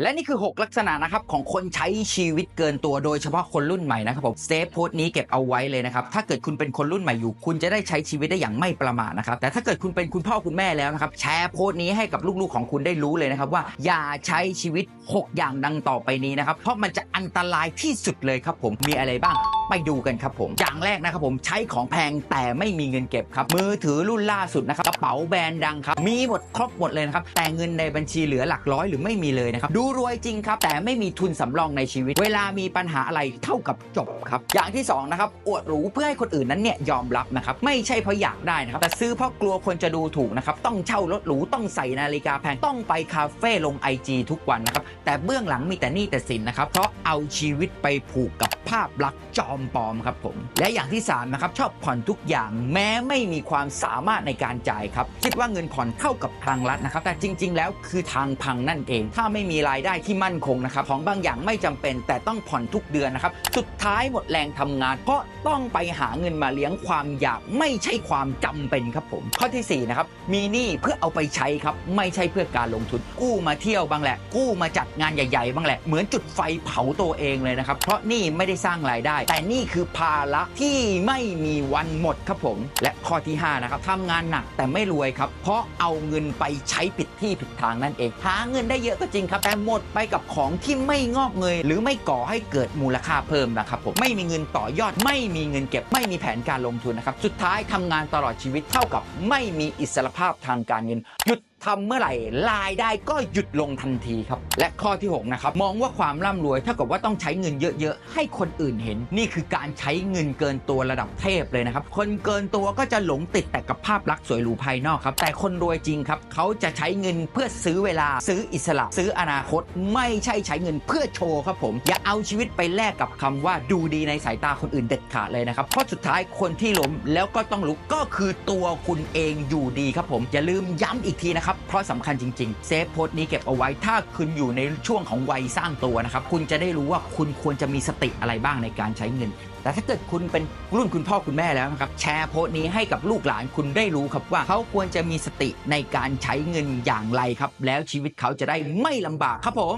และนี่คือ 6 ลักษณะนะครับของคนใช้ชีวิตเกินตัวโดยเฉพาะคนรุ่นใหม่นะครับผมเซฟโพสต์นี้เก็บเอาไว้เลยนะครับ ถ้าเกิดคุณเป็นคนรุ่นใหม่อยู่ คุณจะได้ใช้ชีวิตได้อย่างไม่ประมาทนะครับ แต่ถ้าเกิดคุณเป็นคุณพ่อคุณแม่แล้วนะครับ แชร์โพสต์นี้ให้กับลูกๆของคุณได้รู้เลยนะครับว่าอย่าใช้ชีวิต 6 อย่างดังต่อไปนี้นะครับ เพราะมันจะอันตรายที่สุดเลยครับผมมีอะไรบ้าง ไปดูกันครับผมอย่างแรกนะครับผมใช้ของแพงแต่ไม่มีเงินเก็บครับ มือถือรุ่นล่าสุดนะครับกระเป๋าแบรนด์ดังครับ มีหมดครบหมดเลยนะครับ แต่เงินในบัญชีเหลือหลักร้อยหรือไม่มีเลยนะครับ ดูรวยจริงครับ แต่ไม่มีทุนสำรองในชีวิต เวลามีปัญหาอะไรเท่ากับจบครับ อย่างที่สองนะครับอวดหรูเพื่อให้คนอื่นนั้นเนี่ยยอมรับนะครับไม่ใช่เพราะอยากได้นะครับแต่ซื้อเพราะกลัวคนจะดูถูกนะครับต้องเช่ารถหรูต้องใส่นาฬิกาแพงต้องไปคาเฟ่ลง IG ทุกวันนะครับแต่เบื้องหลังมีแต่หนี้แต่สินนะครับเพราะเอาชีวิตไปผูกกับ ภาพลักษณ์จอมปลอมครับผม และอย่างที่3นะครับชอบผ่อนทุกอย่างแม้ไม่มีความสามารถในการจ่ายครับคิดว่าเงินผ่อนเท่ากับทางลัดนะครับ แต่จริง ๆ แล้วคือทางพังนั่นเอง ถ้าไม่มีรายได้ที่มั่นคงนะครับของบางอย่างไม่จำเป็นแต่ต้องผ่อนทุกเดือนนะครับสุดท้ายหมดแรงทำงาน เพราะต้องไปหาเงินมาเลี้ยงความอยากไม่ใช่ความจำเป็นครับผม ข้อที่สี่นะครับมีหนี้เพื่อเอาไปใช้ครับไม่ใช่เพื่อการลงทุน กู้มาเที่ยวบ้างแหละ กู้มาจัดงานใหญ่ ๆ บ้างแหละเหมือนจุดไฟเผาตัวเองเลยนะครับเพราะหนี่ไม่ได้สร้างรายได้ แต่นี่คือภาระที่ไม่มีวันหมดครับผม และข้อที่ห้านะครับทำงานหนักแต่ไม่รวยครับ เพราะเอาเงินไปใช้ผิดที่ผิดทางนั่นเอง หาเงินได้เยอะก็จริงครับ แต่หมดไปกับของที่ไม่งอกเงย หรือไม่ก่อให้เกิดมูลค่าเพิ่มนะครับผมไม่มีเงินต่อยอด ไม่มีเงินเก็บ ไม่มีแผนการลงทุนนะครับสุดท้ายทำงานตลอดชีวิตเท่ากับไม่มีอิสรภาพทางการเงินหยุด ทำเมื่อไหร่รายได้ก็หยุดลงทันทีครับ และข้อที่6นะครับมองว่าความร่ำรวยเท่ากับว่าต้องใช้เงินเยอะๆ ให้คนอื่นเห็น นี่คือการใช้เงินเกินตัวระดับเทพเลยนะครับคนเกินตัวก็จะหลงติดแต่กับภาพลักษณ์สวยหรูภายนอกครับแต่คนรวยจริงครับเขาจะใช้เงินเพื่อซื้อเวลา ซื้ออิสระ ซื้ออนาคต ไม่ใช่ใช้เงินเพื่อโชว์ครับผม อย่าเอาชีวิตไปแลกกับคำว่าดูดีในสายตาคนอื่นเด็ดขาดเลยนะครับเพราะสุดท้ายคนที่ล้มแล้วก็ต้องลุกก็คือตัวคุณเองอยู่ดีครับผมอย่าลืมย้ำอีกทีนะครับเพราะสำคัญจริงๆเซฟโพสต์นี้เก็บเอาไว้ถ้าคุณอยู่ในช่วงของวัยสร้างตัวนะครับคุณจะได้รู้ว่าคุณควรจะมีสติอะไรบ้างในการใช้เงิน แต่ถ้าเกิดคุณเป็นรุ่นคุณพ่อคุณแม่แล้วนะครับแชร์โพสต์นี้ให้กับลูกหลานคุณได้รู้ครับว่าเขาควรจะมีสติในการใช้เงินอย่างไรครับ แล้วชีวิตเขาจะได้ไม่ลำบากครับผม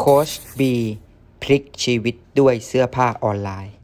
โค้ชบีพลิกชีวิตด้วยเสื้อผ้าออนไลน์